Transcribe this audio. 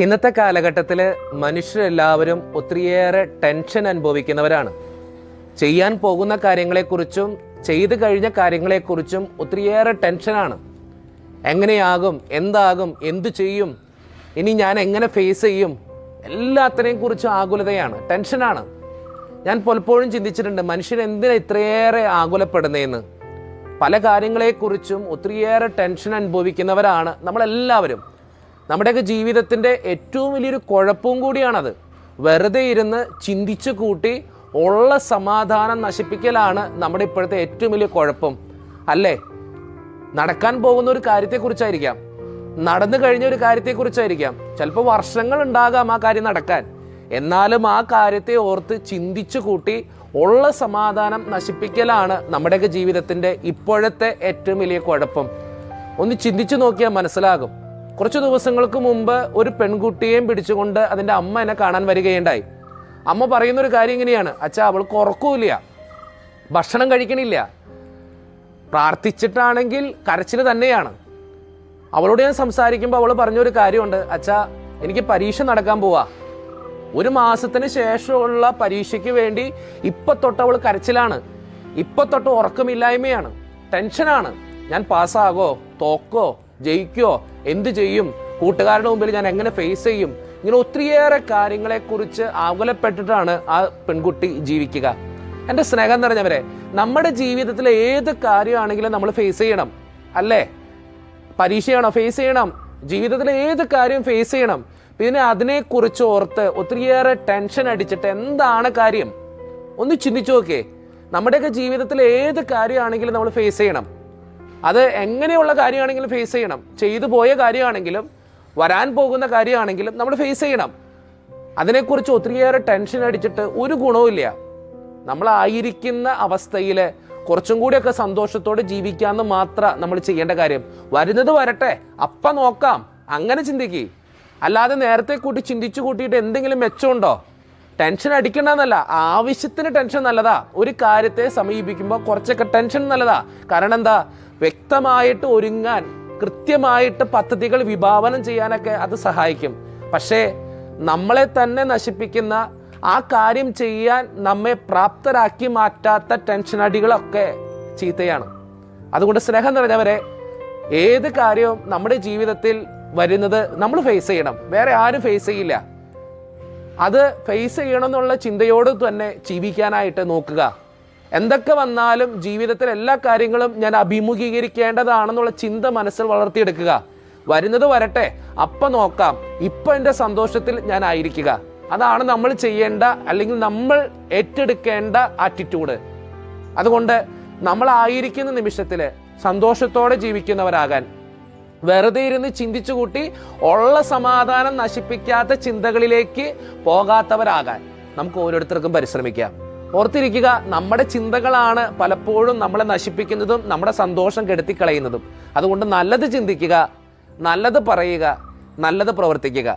ഇന്നത്തെ കാലഘട്ടത്തിൽ മനുഷ്യരെല്ലാവരും ഒത്തിരിയേറെ ടെൻഷൻ അനുഭവിക്കുന്നവരാണ്. ചെയ്യാൻ പോകുന്ന കാര്യങ്ങളെക്കുറിച്ചും ചെയ്തു കഴിഞ്ഞ കാര്യങ്ങളെക്കുറിച്ചും ഒത്തിരിയേറെ ടെൻഷനാണ്. എങ്ങനെയാകും എന്താകും എന്തു ചെയ്യും ഇനി ഞാൻ എങ്ങനെ ഫേസ് ചെയ്യും എല്ലാത്തിനെയും കുറിച്ച് ആകുലതയാണ് ടെൻഷനാണ്. ഞാൻ പലപ്പോഴും ചിന്തിച്ചിട്ടുണ്ട് മനുഷ്യൻ എന്തിനാ ഇത്രയേറെ ആകുലപ്പെടുന്നതെന്ന് പല കാര്യങ്ങളെക്കുറിച്ചും ഒത്തിരിയേറെ ടെൻഷൻ അനുഭവിക്കുന്നവരാണ് നമ്മളെല്ലാവരും. നമ്മുടെയൊക്കെ ജീവിതത്തിന്റെ ഏറ്റവും വലിയൊരു കുഴപ്പവും കൂടിയാണത്. വെറുതെ ഇരുന്ന് ചിന്തിച്ചു കൂട്ടി ഉള്ള സമാധാനം നശിപ്പിക്കലാണ് നമ്മുടെ ഇപ്പോഴത്തെ ഏറ്റവും വലിയ കുഴപ്പം. അല്ലേ? നടക്കാൻ പോകുന്ന ഒരു കാര്യത്തെക്കുറിച്ചായിരിക്കാം. നടന്നു കഴിഞ്ഞ ഒരു കാര്യത്തെക്കുറിച്ചായിരിക്കാം. ചിലപ്പോൾ വർഷങ്ങൾ ഉണ്ടാകാം ആ കാര്യം നടക്കാൻ. എന്നാലും ആ കാര്യത്തെ ഓർത്ത് ചിന്തിച്ചു കൂട്ടി ഉള്ള സമാധാനം നശിപ്പിക്കലാണ് നമ്മുടെയൊക്കെ ജീവിതത്തിന്റെ ഇപ്പോഴത്തെ ഏറ്റവും വലിയ കുഴപ്പം. ഒന്ന് ചിന്തിച്ചു നോക്കിയാൽ മനസ്സിലാകും. കുറച്ച് ദിവസങ്ങൾക്ക് മുമ്പ് ഒരു പെൺകുട്ടിയെയും പിടിച്ചുകൊണ്ട് അതിന്റെ അമ്മ എന്നെ കാണാൻ വരികയുണ്ടായി. അമ്മ പറയുന്ന ഒരു കാര്യം ഇങ്ങനെയാണ്. അച്ഛാ അവൾക്ക് ഉറക്കമില്ല ഭക്ഷണം കഴിക്കണില്ല. പ്രാർത്ഥിച്ചിട്ടാണെങ്കിൽ കരച്ചിൽ തന്നെയാണ്. അവളോട് ഞാൻ സംസാരിക്കുമ്പോൾ അവൾ പറഞ്ഞൊരു കാര്യമുണ്ട്. അച്ഛാ എനിക്ക് പരീക്ഷ നടക്കാൻ പോവാ. ഒരു മാസത്തിന് ശേഷമുള്ള പരീക്ഷയ്ക്ക് വേണ്ടി ഇപ്പൊ തൊട്ട് അവൾ കരച്ചിലാണ്. ഇപ്പൊ തൊട്ട് ഉറക്കമില്ലായ്മയാണ്. ടെൻഷനാണ്. ഞാൻ പാസ്സാകോ തോക്കോ ജയിക്കോ? എന്ത് ചെയ്യും? കൂട്ടുകാരുടെ മുമ്പിൽ ഞാൻ എങ്ങനെ ഫേസ് ചെയ്യും? ഇങ്ങനെ ഒത്തിരിയേറെ കാര്യങ്ങളെക്കുറിച്ച് ആകുലപ്പെട്ടിട്ടാണ് ആ പെൺകുട്ടി ജീവിക്കുക. എന്റെ സ്നേഹം നിറഞ്ഞവരെ നമ്മുടെ ജീവിതത്തിലെ ഏത് കാര്യമാണെങ്കിലും നമ്മൾ ഫേസ് ചെയ്യണം. അല്ലേ? പരീക്ഷയാണോ ഫേസ് ചെയ്യണം? ജീവിതത്തിലെ ഏത് കാര്യം ഫേസ് ചെയ്യണം? പിന്നെ അതിനെക്കുറിച്ച് ഓർത്ത് ഒത്തിരിയേറെ ടെൻഷൻ അടിച്ചിട്ട് എന്താണ് കാര്യം? ഒന്ന് ചിന്തിച്ചു നോക്കേ നമ്മുടെയൊക്കെ ജീവിതത്തിൽ ഏത് കാര്യമാണെങ്കിലും നമ്മൾ ഫേസ് ചെയ്യണം. അത് എങ്ങനെയുള്ള കാര്യമാണെങ്കിലും ഫേസ് ചെയ്യണം. ചെയ്തു പോയ കാര്യമാണെങ്കിലും വരാൻ പോകുന്ന കാര്യമാണെങ്കിലും നമ്മൾ ഫേസ് ചെയ്യണം. അതിനെക്കുറിച്ച് ഒത്തിരിയേറെ ടെൻഷൻ അടിച്ചിട്ട് ഒരു ഗുണവുമില്ല നമ്മളായിരിക്കുന്ന അവസ്ഥയിൽ കുറച്ചും കൂടിയൊക്കെ സന്തോഷത്തോടെ ജീവിക്കാമെന്ന് മാത്രം നമ്മൾ ചെയ്യേണ്ട കാര്യം. വരുന്നത് വരട്ടെ അപ്പം നോക്കാം അങ്ങനെ ചിന്തിക്കുക അല്ലാതെ നേരത്തെ കൂട്ടി ചിന്തിച്ചു കൂട്ടിയിട്ട് എന്തെങ്കിലും മെച്ചമുണ്ടോ? ടെൻഷൻ അടിക്കണ്ടെന്നല്ല ആവശ്യത്തിന് ടെൻഷൻ നല്ലതാ. ഒരു കാര്യത്തെ സമീപിക്കുമ്പോൾ കുറച്ചൊക്കെ ടെൻഷൻ നല്ലതാ. കാരണം എന്താ? വ്യക്തമായിട്ട് ഒരുങ്ങാൻ കൃത്യമായിട്ട് പദ്ധതികൾ വിഭാവനം ചെയ്യാനൊക്കെ അത് സഹായിക്കും. പക്ഷേ നമ്മളെ തന്നെ നശിപ്പിക്കുന്ന ആ കാര്യം ചെയ്യാൻ നമ്മെ പ്രാപ്തരാക്കി മാറ്റാത്ത ടെൻഷൻ അടികളൊക്കെ ചീത്തയാണ്. അതുകൊണ്ട് സ്നേഹം നിറഞ്ഞവരെ ഏത് കാര്യവും നമ്മുടെ ജീവിതത്തിൽ വരുന്നത് നമ്മൾ ഫേസ് ചെയ്യണം. വേറെ ആരും ഫേസ് ചെയ്യില്ല. അത് ഫേസ് ചെയ്യണം എന്നുള്ള ചിന്തയോട് തന്നെ ജീവിക്കാനായിട്ട് നോക്കുക. എന്തൊക്കെ വന്നാലും ജീവിതത്തിൽ എല്ലാ കാര്യങ്ങളും ഞാൻ അഭിമുഖീകരിക്കേണ്ടതാണെന്നുള്ള ചിന്ത മനസ്സിൽ വളർത്തിയെടുക്കുക. വരുന്നത് വരട്ടെ. അപ്പം നോക്കാം. ഇപ്പം എന്റെ സന്തോഷത്തിൽ ഞാൻ ആയിരിക്കുക. അതാണ് നമ്മൾ ചെയ്യേണ്ട അല്ലെങ്കിൽ നമ്മൾ ഏറ്റെടുക്കേണ്ട ആറ്റിറ്റ്യൂഡ് അതുകൊണ്ട് നമ്മൾ ആയിരിക്കുന്ന നിമിഷത്തിൽ സന്തോഷത്തോടെ ജീവിക്കുന്നവരാകാൻ. വെറുതെ ഇരുന്ന് ചിന്തിച്ചു കൂട്ടി ഉള്ള സമാധാനം നശിപ്പിക്കാത്ത ചിന്തകളിലേക്ക് പോകാത്തവരാകാൻ. നമുക്ക് ഓരോരുത്തർക്കും പരിശ്രമിക്കാം. ഓർത്തിരിക്കുക നമ്മുടെ ചിന്തകളാണ് പലപ്പോഴും നമ്മളെ നശിപ്പിക്കുന്നതും നമ്മുടെ സന്തോഷം കെടുത്തിക്കളയുന്നതും. അതുകൊണ്ട് നല്ലത് ചിന്തിക്കുക നല്ലത് പറയുക നല്ലത് പ്രവർത്തിക്കുക.